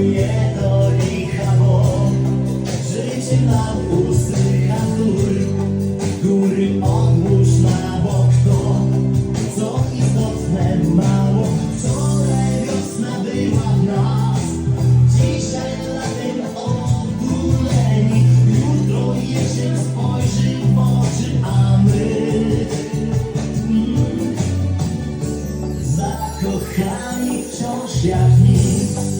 mnie do licha, bo życie nam usycha gór, góry odłóż na bok to, co istotne mało. Wczoraj wiosna była w nas, dzisiaj latem otuleni, jutro jesień spojrzy w oczy, a my mm, zakochani wciąż jak nic.